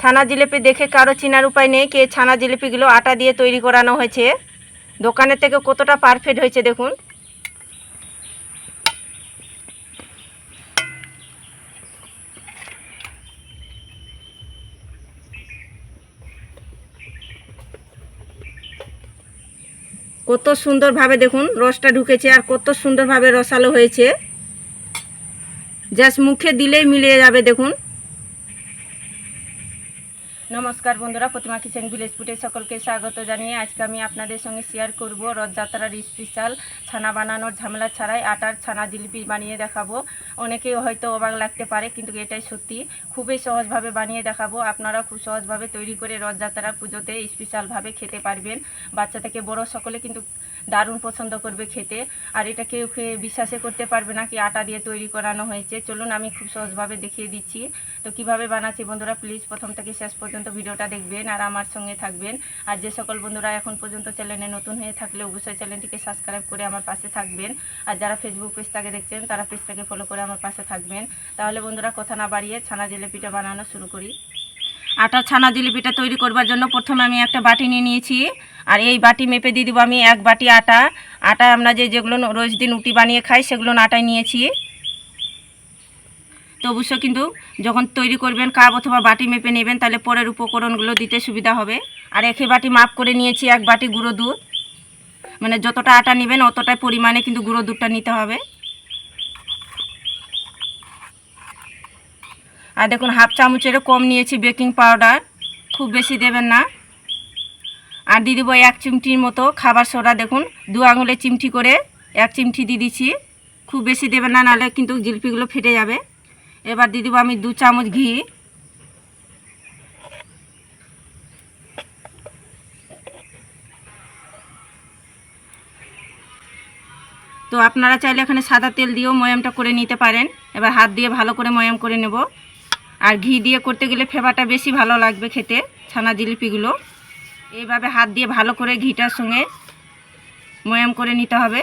ছানা জিলিপি দেখে কারও চেনার উপায় নেই কে ছানা জিলিপিগুলো আটা দিয়ে তৈরি করানো হয়েছে। দোকানের থেকে কতটা পারফেক্ট হয়েছে দেখুন। কত সুন্দরভাবে দেখুন রসটা ঢুকেছে আর কত সুন্দরভাবে রসালো হয়েছে। জাস্ট মুখে দিলেই মিলিয়ে যাবে দেখুন। নমস্কার বন্ধুরা, প্রতিমা কিচেন ভিলেজ ফুটে সকলকে স্বাগত জানিয়ে আজকে আমি আপনাদের সঙ্গে শেয়ার করব রথযাত্রার স্পেশাল ছানা বানানোর ঝামেলা ছাড়াই আটার ছানা জিলিপি বানিয়ে দেখাবো। অনেকেই হয়তো অবাক লাগতে পারে, কিন্তু এটাই সত্যি। খুবই সহজভাবে বানিয়ে দেখাবো। আপনারা খুব সহজভাবে তৈরি করে রথযাত্রার পুজোতে স্পেশালভাবে খেতে পারবেন। বাচ্চা থেকে বড় সকলে কিন্তু দারুণ পছন্দ করবে খেতে। আর এটা কেউ খেয়ে বিশ্বাসে করতে পারবে না কি আটা দিয়ে তৈরি করানো হয়েছে। চলুন আমি খুব সহজভাবে দেখিয়ে দিচ্ছি। তো কীভাবে বানাচ্ছি বন্ধুরা প্লিজ প্রথম থেকে শেষ পর্যন্ত ভিডিওটা দেখবেন আর আমার সঙ্গে থাকবেন। আর যে সকল বন্ধুরা এখন পর্যন্ত চ্যানেলে নতুন হয়ে থাকলে অবশ্যই চ্যানেলটিকে সাবস্ক্রাইব করে আমার পাশে থাকবেন। আর যারা ফেসবুক পেজটাকে দেখছেন, তারা পেজটাকে ফলো করে আমার পাশে থাকবেন। তাহলে বন্ধুরা, কথা না বাড়িয়ে ছানা জিলিপিটা বানানো শুরু করি। আটার ছানা জিলিপিটা তৈরি করবার জন্য প্রথমে আমি একটা বাটি নিয়ে নিয়েছি। আর এই বাটি মেপে দিয়ে দিব আমি এক বাটি আটা। আটা আমরা যে যেগুলো রোজ দিন উটি বানিয়ে খাই সেগুলো আটায় নিয়েছি। তো অবশ্য কিন্তু যখন তৈরি করবেন কাপ অথবা বাটি মেপে নেবেন তাহলে পরের উপকরণগুলো দিতে সুবিধা হবে। আর একে বাটি মাপ করে নিয়েছি এক বাটি গুঁড়ো দুধ। মানে যতটা আটা নেবেন অতটাই পরিমাণে কিন্তু গুঁড়ো দুধটা নিতে হবে। আর দেখুন হাফ চামচেরও কম নিয়েছি বেকিং পাউডার, খুব বেশি দেবেন না। আর দিয়ে দেবো এক চিমটির মতো খাবার সোডা, দেখুন, দু আঙুলে চিমটি করে এক চিমটি দিয়ে দিচ্ছি। খুব বেশি দেবেন না, নাহলে কিন্তু জিলিপিগুলো ফেটে যাবে। এবার দিয়ে দেবো আমি দু চামচ ঘি। তো আপনারা চাইলে এখানে সাদা তেল দিয়েও ময়ামটা করে নিতে পারেন। এবার হাত দিয়ে ভালো করে ময়াম করে নেব। আর ঘি দিয়ে করতে গেলে ফেবাটা বেশি ভালো লাগবে খেতে, ছানা জিলিপিগুলো। এইভাবে হাত দিয়ে ভালো করে ঘিটার সঙ্গে ময়াম করে নিতে হবে।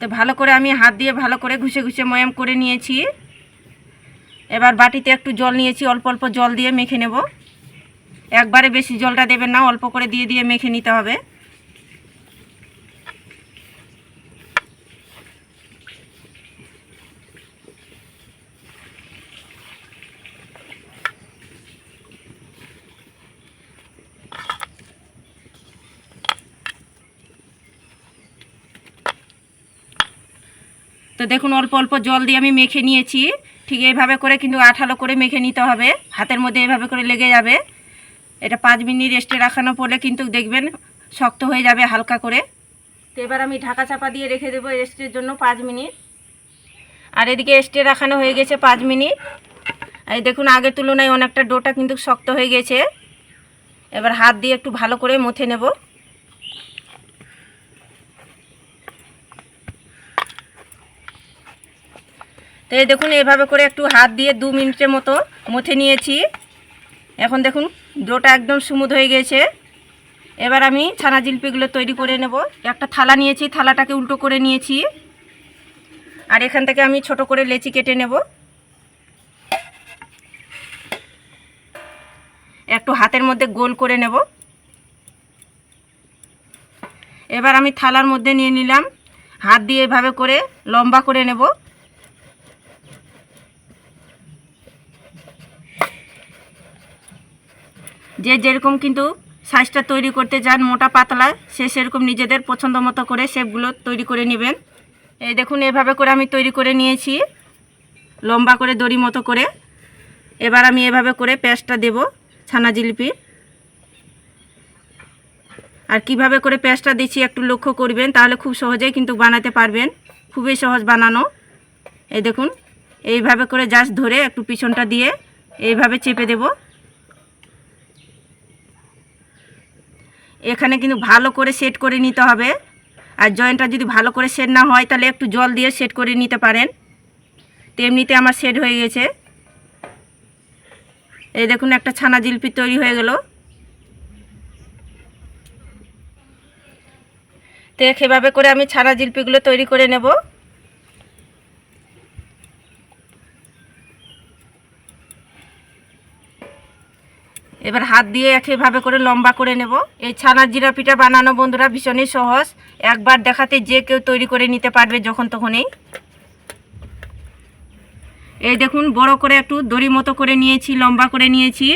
তো ভালো করে আমি হাত দিয়ে ভালো করে ঘুষে ঘুষে ময়াম করে নিয়েছি। এবার বাটিতে একটু জল নিয়েছি, অল্প অল্প জল দিয়ে মেখে নেব। একবারে বেশি জলটা দেবেন না, অল্প করে দিয়ে দিয়ে মেখে নিতে হবে। তো দেখুন, অল্প অল্প জল দিয়ে আমি মেখে নিয়েছি। ঠিক এইভাবে করে কিন্তু আঠালো করে মেখে নিতে হবে। হাতের মধ্যে এইভাবে করে লেগে যাবে। এটা পাঁচ মিনিট রেস্টে রাখানো পড়লে কিন্তু দেখবেন শক্ত হয়ে যাবে হালকা করে। তো এবার আমি ঢাকা চাপা দিয়ে রেখে দেবো রেস্টের জন্য পাঁচ মিনিট। আর এদিকে রেস্টে রাখানো হয়ে গেছে পাঁচ মিনিট। এই দেখুন, আগের তুলনায় অনেকটা ডোটা কিন্তু শক্ত হয়ে গেছে। এবার হাত দিয়ে একটু ভালো করে মুথে নেব। তো এই দেখুন, এভাবে করে একটু হাত দিয়ে দু মিনিটের মতো মুথে নিয়েছি। এখন দেখুন, ডোটা একদম স্মুথ হয়ে গেছে। এবার আমি ছানা জিলিপিগুলো তৈরি করে নেব। একটা থালা নিয়েছি, থালাটাকে উল্টো করে নিয়েছি। আর এখান থেকে আমি ছোট করে লেচি কেটে নেব। একটু হাতের মধ্যে গোল করে নেব। এবার আমি থালার মধ্যে নিয়ে নিলাম। হাত দিয়ে এভাবে করে লম্বা করে নেব। যে যেরকম কিন্তু সাইজটা তৈরি করতে চান, মোটা পাতলা, সে সেরকম নিজেদের পছন্দ মতো করে শেপগুলো তৈরি করে নেবেন। এই দেখুন, এভাবে করে আমি তৈরি করে নিয়েছি। লম্বা করে, দড়ি মতো করে। এবার আমি এভাবে করে পেঁয়াজটা দেব, ছানা জিলিপি। আর কীভাবে করে পেঁয়াজটা দিচ্ছি একটু লক্ষ্য করবেন, তাহলে খুব সহজেই কিন্তু বানাতে পারবেন। খুবই সহজ বানানো। এই দেখুন, এইভাবে করে জাস্ট ধরে একটু পিছনটা দিয়ে এইভাবে চেপে দেবো। এখানে কিন্তু ভালো করে সেট করে নিতে হবে। আর জয়েন্টটা যদি ভালো করে সেট না হয়, তাহলে একটু জল দিয়ে সেট করে নিতে পারেন। তো আমার সেট হয়ে গেছে। এই দেখুন, একটা ছানা জিলপি তৈরি হয়ে গেল। তো এভাবে করে আমি ছানা জিলপিগুলো তৈরি করে নেব। এবার হাত দিয়ে একইভাবে করে লম্বা করে নেব। এই ছানার জিরা পিঠা বানানো বন্ধুরা ভীষণই সহজ। একবার দেখাতে যে কেউ তৈরি করে নিতে পারবে যখন তখনই। এই দেখুন, বড় করে একটু দড়ি মতো করে নিয়েছি, লম্বা করে নিয়েছি।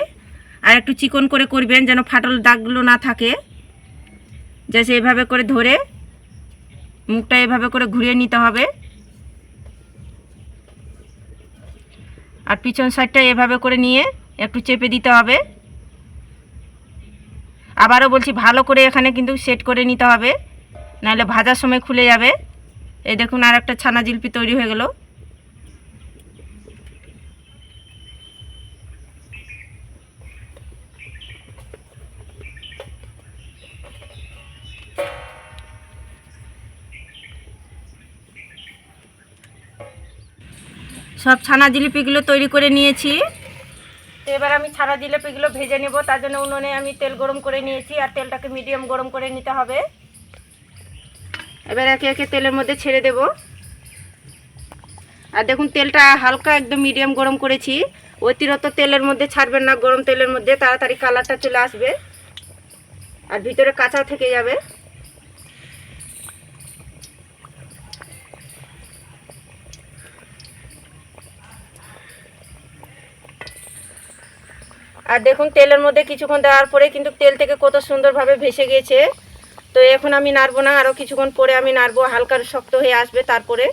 আর একটু চিকন করে করবেন যেন ফাটল দাগগুলো না থাকে। জাস্ট এইভাবে করে ধরে মুখটা এভাবে করে ঘুরিয়ে নিতে হবে। আর পিছন সাইডটা এভাবে করে নিয়ে একটু চেপে দিতে হবে। আবারও বলছি, ভালো করে এখানে কিন্তু সেট করে নিতে হবে। নাহলে ভাজার সময় খুলে যাবে। এই দেখুন আর একটা ছানা জিলপি তৈরি হয়ে গেল। সব ছানা জিলিপিগুলো তৈরি করে নিয়েছি। তো এবার আমি ছানা জিলিপিগুলো ভেজে নেব, তার জন্য উনুনে আমি তেল গরম করে নিয়েছি আর তেলটাকে মিডিয়াম গরম করে নিতে হবে। এবার একে একে তেলের মধ্যে ছেড়ে দেব। আর দেখুন, তেলটা হালকা একদম মিডিয়াম গরম করেছি। অতিরিক্ত তেলের মধ্যে ছাড়বেন না, গরম তেলের মধ্যে। তাড়াতাড়ি কালারটা চলে আসবে। আর ভিতরে কাঁচা থেকে যাবে। আর দেখুন, তেলের মধ্যে কিছুক্ষণ দেওয়ার পরে কিন্তু তেল থেকে কত সুন্দরভাবে ভেসে গিয়েছে তো এখন আমি নাড়বো না আরও কিছুক্ষণ পরে আমি নাড়বো, হালকা শক্ত হয়ে আসবে তারপরে।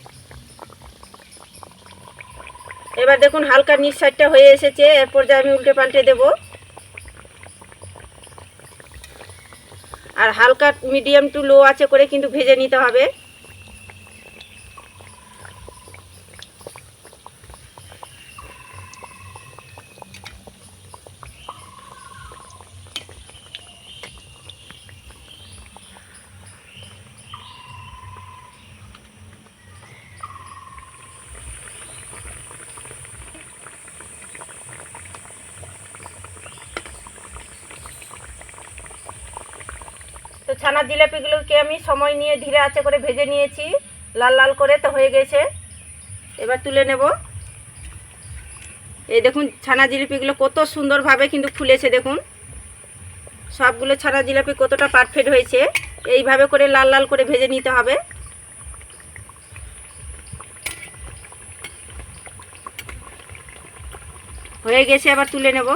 এবার দেখুন, হালকা নিচ সাইডটা হয়ে এসেছে, এরপর যে আমি উল্টে পাল্টে দেব। আর হালকা মিডিয়াম টু লো আছে করে কিন্তু ভেজে নিতে হবে। তো ছানার জিলাপিগুলোকে আমি সময় নিয়ে ধীরে আছে করে ভেজে নিয়েছি, লাল লাল করে তো হয়ে গেছে। এবার তুলে নেব। এই দেখুন, ছানা জিলিপিগুলো কত সুন্দরভাবে কিন্তু ফুলেছে, দেখুন। সবগুলো ছানা জিলাপি কতটা পারফেক্ট হয়েছে। এইভাবে করে লাল লাল করে ভেজে নিতে হবে। হয়ে গেছে আবার তুলে নেব।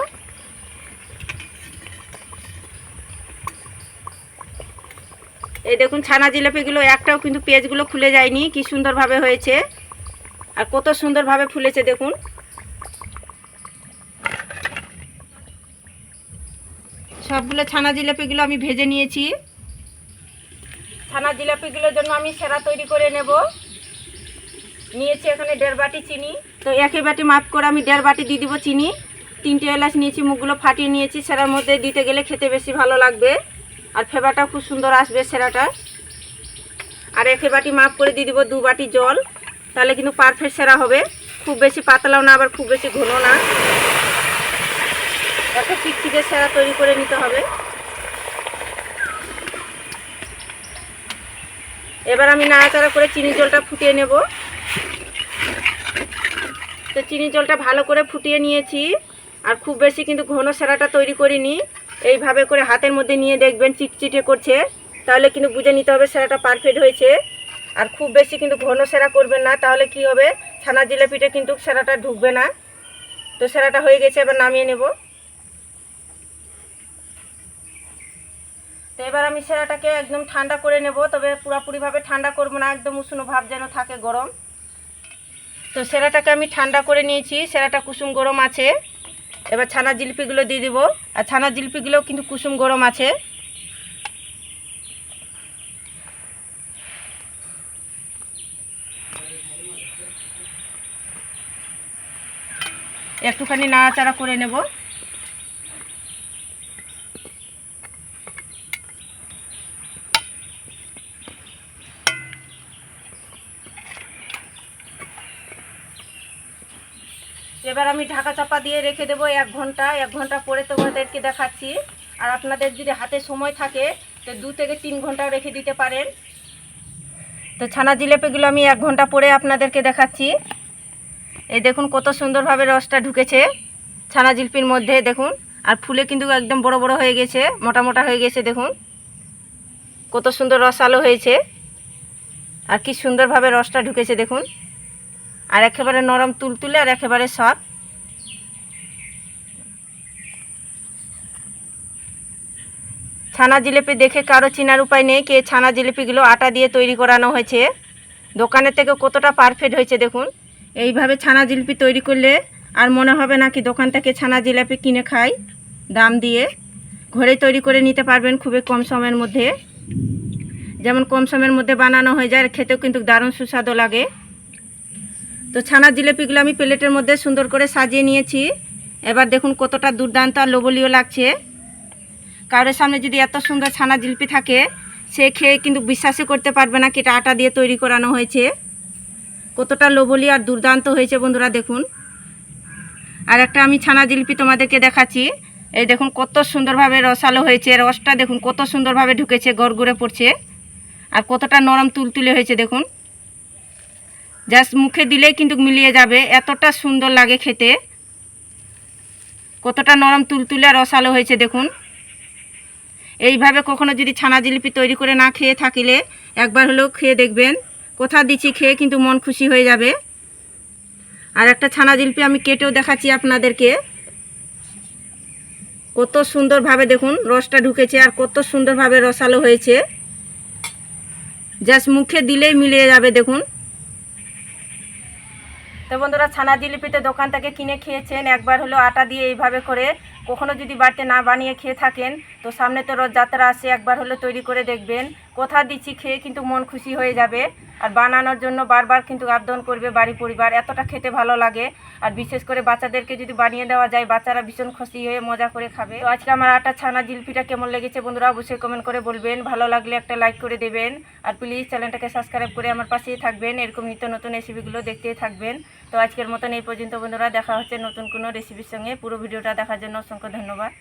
এই দেখুন, ছানা জিলাপিগুলো একটাও কিন্তু পেঁয়াজগুলো খুলে যায়নি। কি সুন্দরভাবে হয়েছে। আর কত সুন্দরভাবে ফুলেছে, দেখুন। সবগুলো ছানা জিলাপিগুলো আমি ভেজে নিয়েছি। ছানা জিলাপিগুলোর জন্য আমি সেরা তৈরি করে নেব। নিয়েছি এখানে দেড় বাটি চিনি। তো একই বাটি মাপ করে আমি দেড় বাটি দিয়ে দিব চিনি। তিনটে এলাচ নিয়েছি, মুখগুলো ফাটিয়ে নিয়েছি। সেরার মধ্যে দিতে গেলে খেতে বেশি ভালো লাগবে। আর ফেবারটা খুব সুন্দর আসবে সেরাটা। আর একে বাটি মাপ করে দিয়ে দিব দু বাটি জল। তাহলে কিন্তু পারফেক্ট সেরা হবে। খুব বেশি পাতলাও না, আবার খুব বেশি ঘন না। একটা চিকচিকে সেরা তৈরি করে নিতে হবে। এবার আমি নাড়াচাড়া করে চিনি জলটা ফুটিয়ে নেব। তো চিনি জলটা ভালো করে ফুটিয়ে নিয়েছি। আর খুব বেশি কিন্তু ঘন সেরাটা তৈরি করিনি। এইভাবে করে হাতের মধ্যে নিয়ে দেখবেন, চিটচিটে করছে। তাহলে কিন্তু বুঝে নিতে হবে সেরাটা পারফেক্ট হয়েছে। আর খুব বেশি কিন্তু ঘন সেরা করবেন না, তাহলে কি হবে? ছানা জিলাপিটা কিন্তু সেরাটা ঢুকবে না। তো সেরাটা হয়ে গেছে, এবার নামিয়ে নেব। তো এবার আমি সেরাটাকে একদম ঠান্ডা করে নেব, তবে পুরোপুরিভাবে ঠান্ডা করব না, একদম উষ্ণ ভাব যেন থাকে গরম। তো সেরাটাকে আমি ঠান্ডা করে নিয়েছি, সেরাটা কুসুম গরম আছে। এবার ছানা জিলিপিগুলো দিয়ে দিব। আর ছানা জিলিপিগুলোও কিন্তু কুসুম গরম আছে। একটুখানি নাড়াচাড়া করে নেব। এবার আমি ঢাকা চাপা দিয়ে রেখে দেবো এক ঘণ্টা এক ঘণ্টা পরে তোমাদেরকে দেখাচ্ছি। আর আপনাদের যদি হাতে সময় থাকে, তো দু থেকে তিন ঘন্টাও রেখে দিতে পারেন। তো ছানা জিলেপিগুলো আমি এক ঘণ্টা পরে আপনাদেরকে দেখাচ্ছি। এই দেখুন কত সুন্দরভাবে রসটা ঢুকেছে ছানা জিলপির মধ্যে, দেখুন। আর ফুলে কিন্তু একদম বড় বড় হয়ে গেছে, মোটা মোটা হয়ে গেছে, দেখুন। কত সুন্দর রস আলো হয়েছে। আর কি সুন্দরভাবে রসটা ঢুকেছে, দেখুন। আর একেবারে নরম তুলতুলে আর একেবারে সফট ছানা জিলিপি দেখে কারও চেনার উপায় নেই কে ছানা জিলিপিগুলো আটা দিয়ে তৈরি করানো হয়েছে। দোকানের থেকে কতটা পারফেক্ট হয়েছে দেখুন। এইভাবে ছানা জিলিপি তৈরি করলে আর মনে হবে না কি দোকান থেকে ছানা জিলিপি কিনে খাই দাম দিয়ে। ঘরে তৈরি করে নিতে পারবেন খুবই কম সময়ের মধ্যে। যেমন কম সময়ের মধ্যে বানানো হয়ে যায় খেতেও কিন্তু দারুণ সুস্বাদু লাগে। তো ছানা জিলিপিগুলো আমি প্লেটের মধ্যে সুন্দর করে সাজিয়ে নিয়েছি। এবার দেখুন কতটা দুর্দান্ত আর লোবলীয় লাগছে। কারোর সামনে যদি এত সুন্দর ছানা জিলিপি থাকে, সে খেয়ে কিন্তু বিশ্বাসই করতে পারবে না কি এটা আটা দিয়ে তৈরি করানো হয়েছে। কতটা লোভলি আর দুর্দান্ত হয়েছে বন্ধুরা, দেখুন। আর একটা আমি ছানা জিলিপি তোমাদেরকে দেখাচ্ছি। এই দেখুন কত সুন্দরভাবে রসালো হয়েছে। রসটা দেখুন কত সুন্দরভাবে ঢুকেছে, গড়গুড়ে পড়ছে। আর কতটা নরম তুলতুলে হয়েছে, দেখুন। জাস্ট মুখে দিলেই কিন্তু মিলিয়ে যাবে। এতটা সুন্দর লাগে খেতে। কতটা নরম তুলতুলে আর রসালো হয়েছে, দেখুন। এইভাবে কখনো যদি ছানা জিলিপি তৈরি করে না খেয়ে থাকিলে, একবার হলেও খেয়ে দেখবেন। কোথা দিচ্ছি খেয়ে কিন্তু মন খুশি হয়ে যাবে। আর একটা ছানা জিলিপি আমি কেটেও দেখাচ্ছি আপনাদেরকে। কত সুন্দরভাবে দেখুন, রসটা ঢুকেছে আর কত সুন্দরভাবে রসালো হয়েছে। জাস্ট মুখে দিলেই মিলিয়ে যাবে, দেখুন। তো বন্ধুরা ছানা জিলিপিতে দোকান থেকে কিনে খেয়েছেন। একবার হলো আটা দিয়ে এইভাবে করে কখনো যদি বাড়িতে না বানিয়ে খেয়ে থাকেন, তো সামনে তো রথযাত্রা আসে একবার হলো তৈরি করে দেখবেন। কোথা দিচ্ছি খেয়ে কিন্তু মন খুশি হয়ে যাবে। আর বানানোর জন্য বারবার কিন্তু আবেদন করবে বাড়ি পরিবার, এতটা খেতে ভালো লাগে। আর বিশেষ করে বাচ্চাদেরকে যদি বানিয়ে দেওয়া যায়, বাচ্চারা ভীষণ খুশি হয়ে মজা করে খাবে। তো আজকে আমার আটা ছানা জিলিপিটা কেমন লেগেছে বন্ধুরা অবশ্যই কমেন্ট করে বলবেন। ভালো লাগলে একটা লাইক করে দেবেন। আর প্লিজ চ্যানেলটাকে সাবস্ক্রাইব করে আমার পাশেই থাকবেন। এরকম নিত্য নতুন রেসিপিগুলো দেখতেই থাকবেন। তো আজকের মতন এই পর্যন্ত বন্ধুরা, দেখা হচ্ছে নতুন কোনো রেসিপির সঙ্গে। পুরো ভিডিওটা দেখার জন্য অসংখ্য ধন্যবাদ।